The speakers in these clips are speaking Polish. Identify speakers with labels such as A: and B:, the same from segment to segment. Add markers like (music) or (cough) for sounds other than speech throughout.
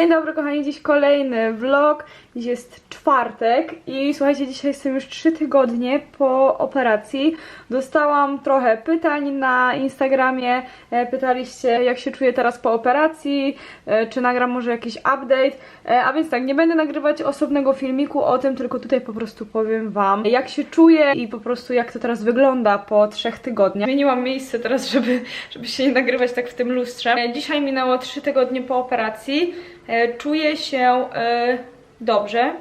A: Dzień dobry kochani, dziś kolejny vlog. Dziś jest czwartek i słuchajcie, dzisiaj jestem już 3 tygodnie po operacji. Dostałam trochę pytań na Instagramie. E, Pytaliście jak się czuję teraz po operacji, e, czy nagram może jakiś update. E, A więc tak, nie będę nagrywać osobnego filmiku o tym, tylko tutaj po prostu powiem wam jak się czuję i po prostu jak to teraz wygląda po trzech tygodniach. Zmieniłam miejsce teraz, (laughs) żeby, żeby się nie nagrywać tak w tym lustrze. Dzisiaj minęło 3 tygodnie po operacji. E, Czuję się e, dobrze.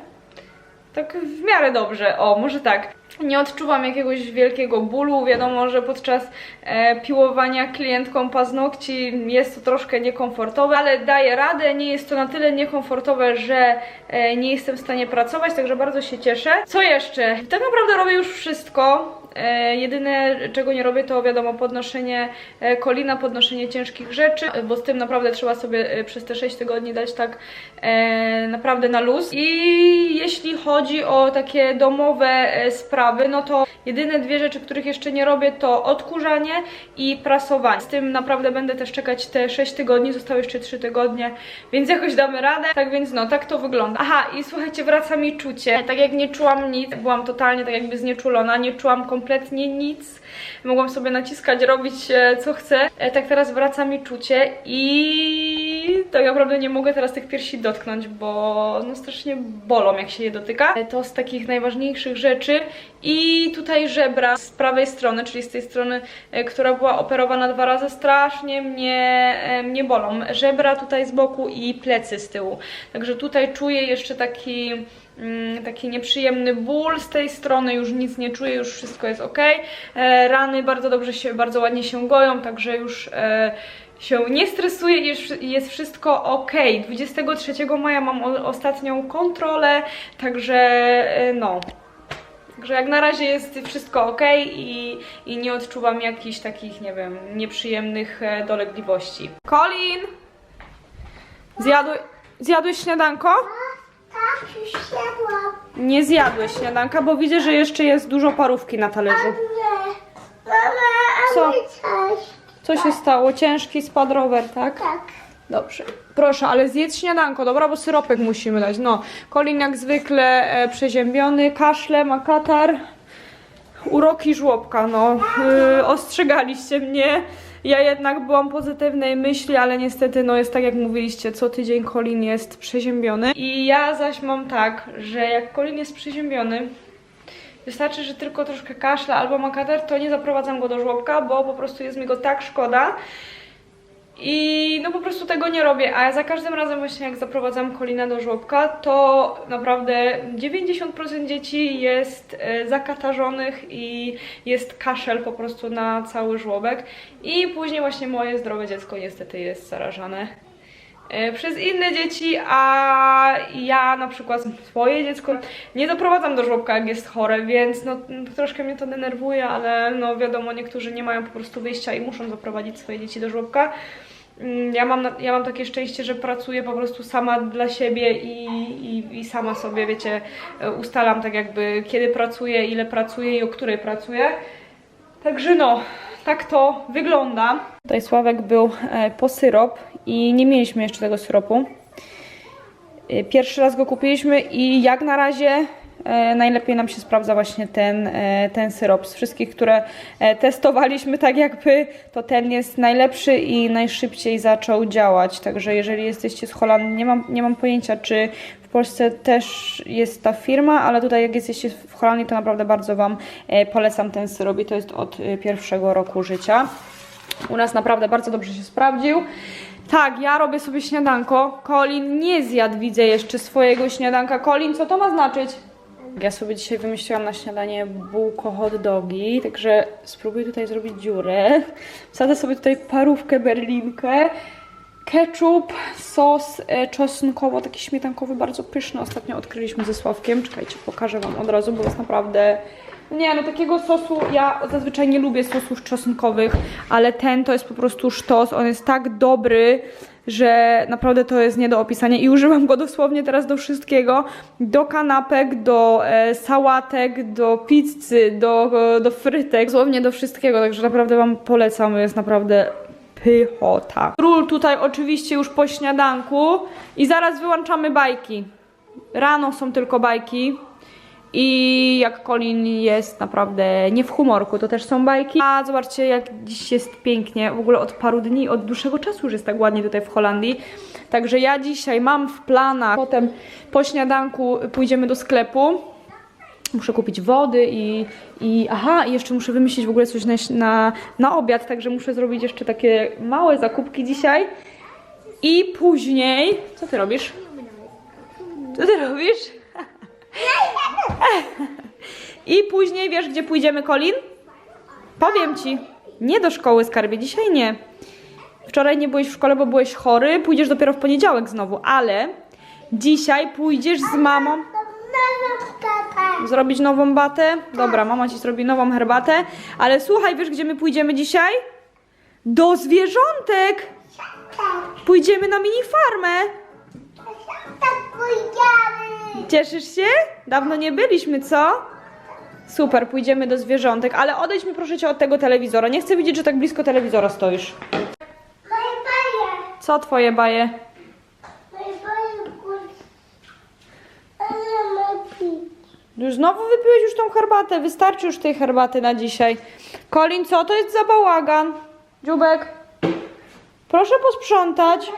A: Tak w miarę dobrze, o, może tak. Nie odczuwam jakiegoś wielkiego bólu. Wiadomo, że podczas e, piłowania klientką paznokci jest to troszkę niekomfortowe, ale daję radę. Nie jest to na tyle niekomfortowe, że e, nie jestem w stanie pracować, także bardzo się cieszę. Co jeszcze? Tak naprawdę robię już wszystko. E, jedyne, czego nie robię, to wiadomo, podnoszenie kolina, podnoszenie ciężkich rzeczy, bo z tym naprawdę trzeba sobie przez te 6 tygodni dać tak naprawdę na luz. I jeśli chodzi o takie domowe e, sprawy, no to jedyne dwie rzeczy, których jeszcze nie robię, to odkurzanie i prasowanie. Z tym naprawdę będę też czekać te 6 tygodni, zostały jeszcze 3 tygodnie, więc jakoś damy radę. Tak więc no, tak to wygląda. Aha, i słuchajcie, wraca mi czucie. Tak jak nie czułam nic, byłam totalnie tak jakby znieczulona, nie czułam kompletnie nic. Mogłam sobie naciskać, robić e, co chcę. E, Tak teraz wraca mi czucie i tak naprawdę nie mogę teraz tych piersi dotknąć, bo no strasznie bolą jak się je dotyka. E, To z takich najważniejszych rzeczy i tutaj żebra z prawej strony, czyli z tej strony, e, która była operowana dwa razy, strasznie mnie, e, mnie bolą. Żebra tutaj z boku i plecy z tyłu. Także tutaj czuję jeszcze taki mm, taki nieprzyjemny ból z tej strony, już nic nie czuję, już wszystko jest ok. Rany bardzo dobrze się, bardzo ładnie się goją, także już się nie stresuję i jest wszystko ok. 23 maja mam ostatnią kontrolę, także e, no. Także jak na razie jest wszystko ok i, i nie odczuwam jakichś takich, nie wiem, nieprzyjemnych e, dolegliwości. Colin! Zjadły, zjadłeś śniadanko?
B: Tak, już jadłam.
A: Nie zjadłeś śniadanka, bo widzę, że jeszcze jest dużo parówki na talerzu.
B: Nie. Mama, a
A: Co?
B: coś.
A: Co się stało? Ciężki spadł rower, tak?
B: Tak.
A: Dobrze. Proszę, ale zjedz śniadanko, dobra, bo syropek musimy dać. No, Colin jak zwykle e, przeziębiony, kaszle, ma katar, uroki żłobka, no. Yy, ostrzegaliście mnie. Ja jednak byłam pozytywnej myśli, ale niestety, no jest tak jak mówiliście, co tydzień Colin jest przeziębiony. I ja zaś mam tak, że jak Colin jest przeziębiony, Wystarczy, że tylko troszkę kaszle albo ma katar, to nie zaprowadzam go do żłobka, bo po prostu jest mi go tak szkoda. I no po prostu tego nie robię, a za każdym razem właśnie jak zaprowadzam Kolina do żłobka, to naprawdę 90% dzieci jest e, zakatarzonych i jest kaszel po prostu na cały żłobek. I później właśnie moje zdrowe dziecko niestety jest zarażane przez inne dzieci, a ja na przykład swoje dziecko nie doprowadzam do żłobka, jak jest chore, więc no troszkę mnie to denerwuje, ale no wiadomo, niektórzy nie mają po prostu wyjścia i muszą zaprowadzić swoje dzieci do żłobka. Mm, Ja mam, ja mam takie szczęście, że pracuję po prostu sama dla siebie i, i, i sama sobie, wiecie, e, ustalam tak jakby kiedy pracuję, ile pracuję i o której pracuję. Także no, tak to wygląda. Tutaj Sławek był e, po syrop i nie mieliśmy jeszcze tego syropu. E, Pierwszy raz go kupiliśmy i jak na razie najlepiej nam się sprawdza właśnie ten, e, ten syrop. Z wszystkich, które e, testowaliśmy tak jakby, to ten jest najlepszy i najszybciej zaczął działać. Także jeżeli jesteście z Holandii, nie mam, nie mam pojęcia, czy w Polsce też jest ta firma, ale tutaj jak jesteście w Holandii, to naprawdę bardzo Wam e, polecam ten syrop i to jest od e, pierwszego roku życia. U nas naprawdę bardzo dobrze się sprawdził. Tak, ja robię sobie śniadanko. Colin nie zjadł, widzę jeszcze swojego śniadanka. Colin, co to ma znaczyć? Ja sobie dzisiaj wymyśliłam na śniadanie bułko hot dogi, także spróbuję tutaj zrobić dziurę. Wsadzę sobie tutaj parówkę berlinkę, ketchup, sos e, czosnkowo, taki śmietankowy, bardzo pyszny. Ostatnio odkryliśmy ze Sławkiem. Czekajcie, pokażę Wam od razu, bo jest naprawdę... Nie, no takiego sosu, ja zazwyczaj nie lubię sosów czosnkowych, ale ten to jest po prostu sztos, on jest tak dobry, że naprawdę to jest nie do opisania i używam go dosłownie teraz do wszystkiego, do kanapek, do e, sałatek, do pizzy, do, do frytek, dosłownie do wszystkiego, także naprawdę Wam polecam, jest naprawdę pychota. Król tutaj oczywiście już po śniadanku i zaraz wyłączamy bajki. Rano są tylko bajki. I jak Colin jest naprawdę nie w humorku, to też są bajki. A zobaczcie, jak dziś jest pięknie. W ogóle od paru dni, od dłuższego czasu już jest tak ładnie tutaj w Holandii. Także ja dzisiaj mam w planach, potem po śniadanku pójdziemy do sklepu. Muszę kupić wody i, i aha, i jeszcze muszę wymyślić w ogóle coś na, na, na obiad, także muszę zrobić jeszcze takie małe zakupki dzisiaj. I później. Co ty robisz? Co ty robisz? I później wiesz, gdzie pójdziemy, Colin? Powiem ci. Nie do szkoły, skarbie, dzisiaj nie. Wczoraj nie byłeś w szkole, bo byłeś chory. Pójdziesz dopiero w poniedziałek znowu, ale dzisiaj pójdziesz z mamą zrobić nową batę. Dobra, mama ci zrobi nową herbatę. Ale słuchaj, wiesz, gdzie my pójdziemy dzisiaj? Do zwierzątek! Pójdziemy na mini farmę.
B: Pójdziemy.
A: Cieszysz się? Dawno nie byliśmy, co? Super, pójdziemy do zwierzątek, ale odejdź mi proszę cię od tego telewizora. Nie chcę widzieć, że tak blisko telewizora stoisz.
B: Moje baje.
A: Co twoje baje?
B: Moje baje.
A: Już znowu wypiłeś już tą herbatę. Wystarczy już tej herbaty na dzisiaj. Colin, co to jest za bałagan? Dziubek, proszę posprzątać.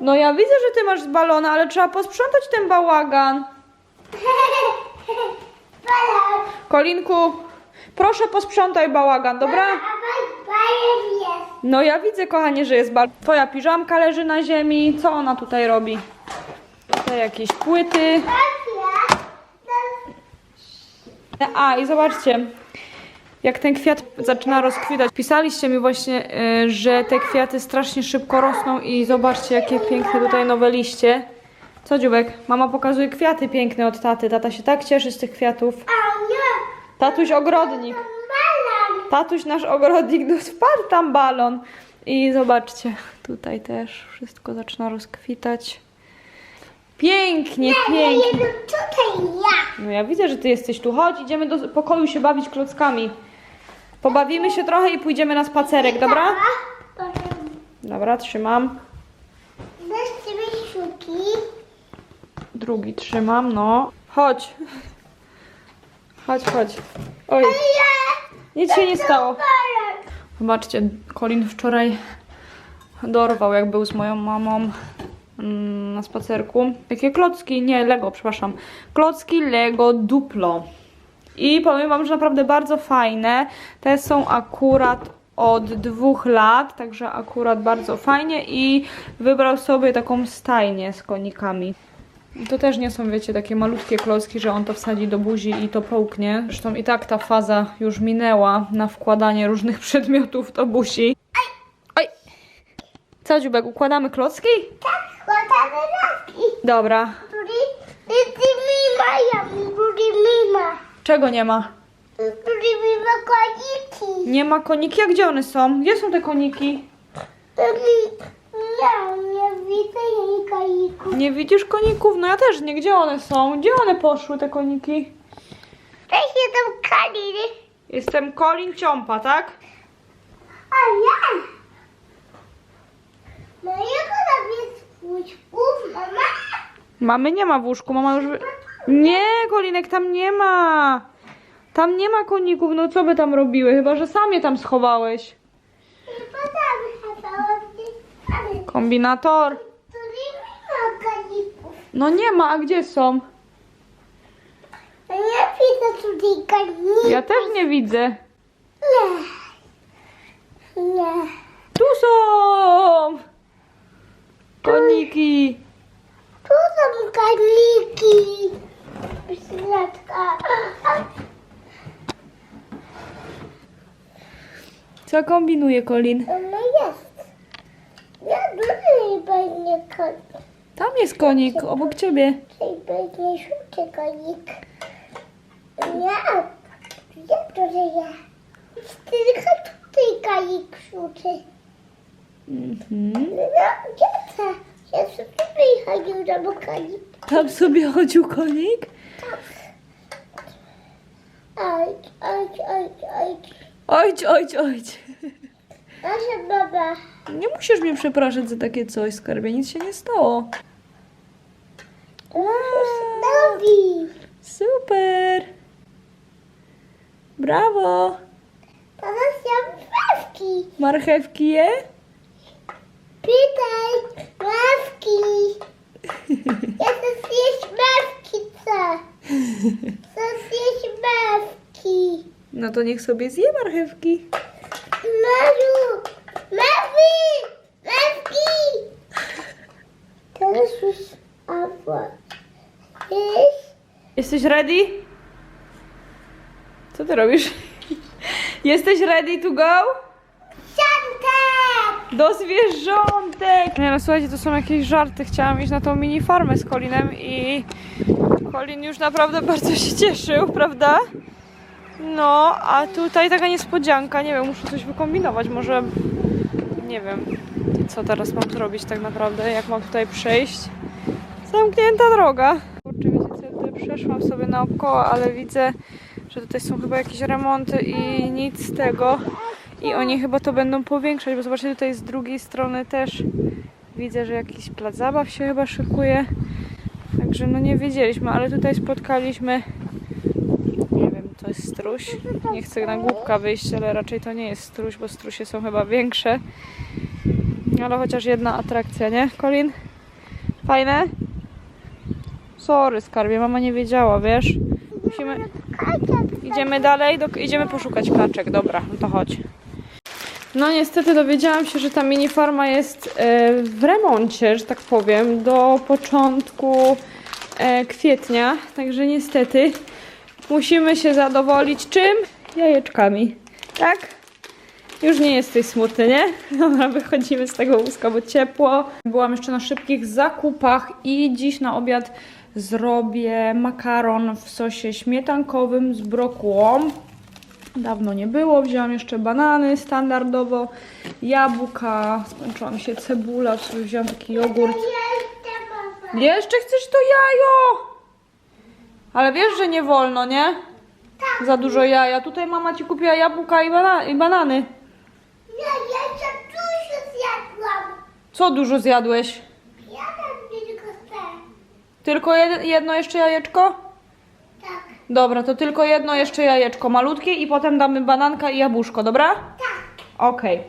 A: No ja widzę, że ty masz balona, ale trzeba posprzątać ten bałagan. (laughs)
B: Balon.
A: Kolinku, proszę posprzątaj bałagan, dobra?
B: A jest.
A: No ja widzę, kochanie, że jest bal. Twoja piżamka leży na ziemi. Co ona tutaj robi? Tutaj jakieś płyty.
B: To
A: A, i zobaczcie, jak ten kwiat zaczyna rozkwitać. Pisaliście mi właśnie, y, że te kwiaty strasznie szybko rosną i zobaczcie, jakie piękne tutaj nowe liście. Co, Dziubek? Mama pokazuje kwiaty piękne od taty. Tata się tak cieszy z tych kwiatów. Tatuś ogrodnik. Tatuś nasz ogrodnik, no spadł tam balon. I zobaczcie, tutaj też wszystko zaczyna rozkwitać. Pięknie, pięknie.
B: tutaj ja.
A: No ja widzę, że ty jesteś tu. Chodź, idziemy do pokoju się bawić klockami. Pobawimy się trochę i pójdziemy na spacerek, dobra? Dobra, trzymam.
B: weź sobie szuki.
A: Drugi trzymam, no. Chodź. Chodź, chodź. Oj, nic się nie stało. Zobaczcie, Colin wczoraj dorwał, jak był z moją mamą mm, na spacerku. Jakie klocki? Nie, Lego, przepraszam. Klocki Lego Duplo. I powiem wam, że naprawdę bardzo fajne. Te są akurat od dwóch lat, także akurat bardzo fajnie i wybrał sobie taką stajnię z konikami. To też nie są, wiecie, takie malutkie klocki, że on to wsadzi do buzi i to połknie. Zresztą i tak ta faza już minęła na wkładanie różnych (laughs) przedmiotów do buzi. Oj! Co, Dziubek, układamy klocki?
B: Tak, składamy laski.
A: Dobra.
B: Który ty mima, który mima.
A: Czego nie ma?
B: Mima koniki.
A: Nie ma koniki, a gdzie one są? Gdzie są te koniki?
B: Ja nie widzę jej koniku.
A: Nie widzisz koników? No ja też nie. Gdzie one są? Gdzie one poszły, te koniki?
B: Się tam kaliny.
A: Jestem Colin Ciąpa, tak?
B: A ja. No jak ona jest w łóżku, mama?
A: Mamy nie ma w łóżku, mama już... wy- Nie, Kolinek, tam nie ma. Tam nie ma koników, no co by tam robiły? Chyba, że sam je tam schowałeś. Kombinator.
B: który mima koników.
A: No nie ma, a gdzie są?
B: Ja widzę tutaj koników.
A: Ja też nie widzę.
B: Nie. Nie.
A: Tu są! Koniki.
B: Tu są kaniki.
A: Co kombinuje Colin?
B: No jest. Ja dużo będzie konik.
A: Tam jest konik, obok ciebie.
B: Tutaj będzie żółty konik. Ja. Ja to, że ja. Tylko tutaj konik żółty.
A: Mhm.
B: No, gdzie to? Ja sobie tutaj chodził do konik.
A: Tam sobie chodził konik?
B: Oj, oj, oj, oj.
A: Ojć, ojć, ojć.
B: Proszę, baba.
A: Nie musisz mnie przepraszać za takie coś, skarbie, nic się nie stało.
B: Nowi.
A: Super! Brawo!
B: Teraz ja ławki.
A: Marchewki je?
B: Pytaj, ławki. Ja chcę zjeść ławki, co? Chcę zjeść ławki.
A: No to niech sobie zje marchewki.
B: Maru, Mawi, ławki. Teraz już. Jest?
A: Jesteś ready? Co ty robisz? Jesteś ready to go? Do zwierzątek! Nie no słuchajcie, to są jakieś żarty. Chciałam iść na tą mini farmę z Colinem i Colin już naprawdę (laughs) bardzo się cieszył, prawda? No, a tutaj taka niespodzianka, nie wiem, muszę coś wykombinować, może nie wiem, co teraz mam zrobić tak naprawdę, jak mam tutaj przejść. Zamknięta droga. Ja tutaj przeszłam sobie naokoło, ale widzę, że tutaj są chyba jakieś remonty i nic z tego. I oni chyba to będą powiększać, bo zobaczcie, tutaj z drugiej strony też widzę, że jakiś plac zabaw się chyba szykuje. Także no nie wiedzieliśmy, ale tutaj spotkaliśmy, nie wiem, to jest struś. Nie chcę na głupka wyjść, ale raczej to nie jest struś, bo strusie są chyba większe. Ale chociaż jedna atrakcja, nie, Colin? Fajne? Sorry, skarbie, mama nie wiedziała, wiesz? Musimy... Idziemy dalej, do... idziemy poszukać kaczek, dobra, no to chodź. No niestety dowiedziałam się, że ta mini farma jest e, w remoncie, że tak powiem, do początku e, kwietnia, także niestety musimy się zadowolić czym? Jajeczkami, tak? Już nie jesteś smutny, nie? (laughs) Dobra, wychodzimy z tego łóżka, bo ciepło. Byłam jeszcze na szybkich zakupach i dziś na obiad zrobię makaron w sosie śmietankowym z brokułą. Dawno nie było. Wzięłam jeszcze banany standardowo, jabłka, skończyła mi się cebula, sobie wziąłam taki jogurt. Jeszcze chcesz to jajo? Ale wiesz, że nie wolno, nie? Za dużo jaja. Tutaj mama ci kupiła jabłka i, bana i banany.
B: Ja jeszcze dużo zjadłam.
A: Co dużo zjadłeś?
B: Ja tam tylko chcę.
A: Tylko jed jedno jeszcze jajeczko? Dobra, to tylko jedno jeszcze jajeczko malutkie i potem damy bananka i jabłuszko, dobra?
B: tak.
A: Okej.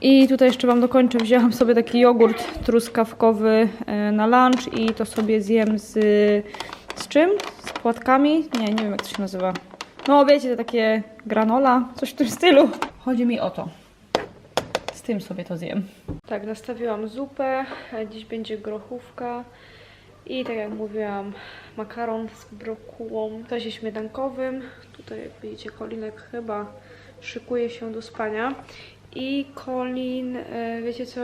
A: I tutaj jeszcze Wam dokończę. Wzięłam sobie taki jogurt truskawkowy e, na lunch i to sobie zjem z... z czym? Z płatkami? Nie, nie wiem jak to się nazywa. No wiecie, te takie granola, coś w tym stylu. Chodzi mi o to. Z tym sobie to zjem. Tak, nastawiłam zupę. Dziś będzie grochówka. I tak jak mówiłam, makaron z brokułą, w sosie śmietankowym. Tutaj jak widzicie, Kolinek chyba szykuje się do spania. I Colin, e, wiecie co,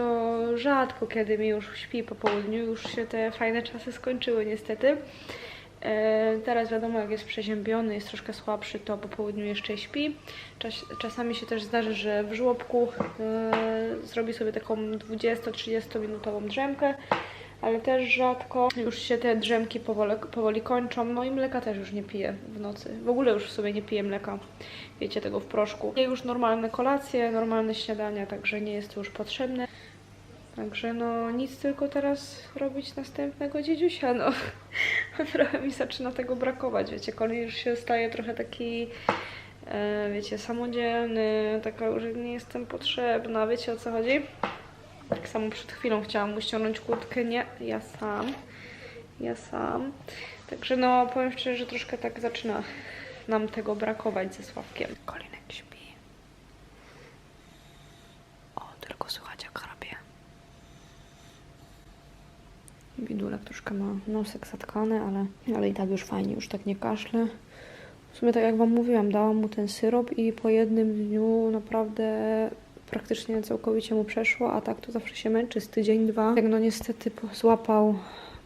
A: rzadko kiedy mi już śpi po południu, już się te fajne czasy skończyły niestety. E, Teraz wiadomo, jak jest przeziębiony, jest troszkę słabszy, to po południu jeszcze śpi. Czas, czasami się też zdarzy, że w żłobku e, zrobi sobie taką 20-30 minutową drzemkę, ale też rzadko. Już się te drzemki powoli, powoli kończą. No i mleka też już nie piję w nocy. W ogóle już w sobie nie piję mleka, wiecie, tego w proszku. Je już normalne kolacje, normalne śniadania, także nie jest to już potrzebne. Także no nic, tylko teraz robić następnego dziedziusia, no. (laughs) Trochę mi zaczyna tego brakować, wiecie, Colin już się staje trochę taki, e, wiecie, samodzielny, taka, że nie jestem potrzebna, wiecie o co chodzi? Tak samo przed chwilą chciałam mu ściągnąć kurtkę, nie, ja sam, ja sam. Także no, powiem szczerze, że troszkę tak zaczyna nam tego brakować ze Sławkiem. Kolinek śpi. O, tylko słychać jak chrapie. Bidulek troszkę ma nosek zatkany, ale, ale i tak już fajnie, już tak nie kaszle. W sumie tak jak Wam mówiłam, dałam mu ten syrop i po jednym dniu naprawdę praktycznie całkowicie mu przeszło, a tak to zawsze się męczy z tydzień, dwa. No niestety złapał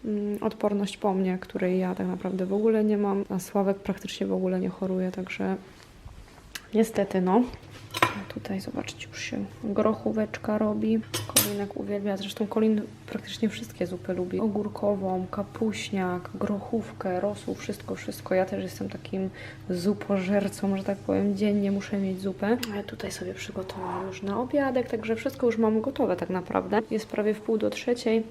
A: mm, odporność po mnie, której ja tak naprawdę w ogóle nie mam, a Sławek praktycznie w ogóle nie choruje, także niestety no. Tutaj zobaczcie, już się grochóweczka robi. Kolinek uwielbia, zresztą Kolin praktycznie wszystkie zupy lubi. Ogórkową, kapuśniak, grochówkę, rosół, wszystko, wszystko. Ja też jestem takim zupożercą, że tak powiem, dziennie muszę mieć zupę. A ja tutaj sobie przygotowałam już na obiadek, także wszystko już mam gotowe tak naprawdę. Jest prawie w pół do trzeciej.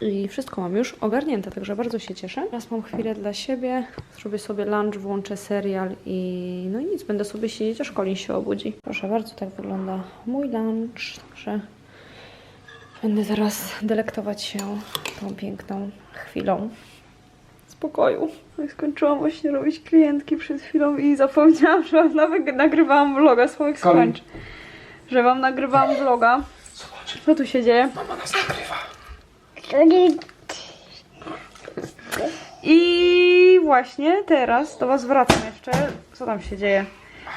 A: I wszystko mam już ogarnięte, także bardzo się cieszę. Teraz mam chwilę dla siebie, zrobię sobie lunch, włączę serial i no i nic, będę sobie siedzieć, aż Colin się obudzi. Proszę bardzo, tak wygląda mój lunch, także będę teraz delektować się tą piękną chwilą spokoju. Jak skończyłam właśnie robić klientki przed chwilą i zapomniałam, że wam nawet nagrywałam vloga,
C: Colin.
A: skończ. Że wam nagrywałam vloga.
C: Zobacz,
A: Co tu się dzieje?
C: mama nas.
A: I właśnie teraz do Was wracam jeszcze. Co tam się dzieje?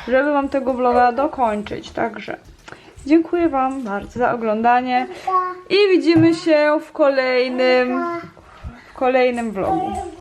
A: Żeby Wam tego vloga dokończyć. Także dziękuję Wam bardzo za oglądanie i widzimy się w kolejnym, w kolejnym vlogu.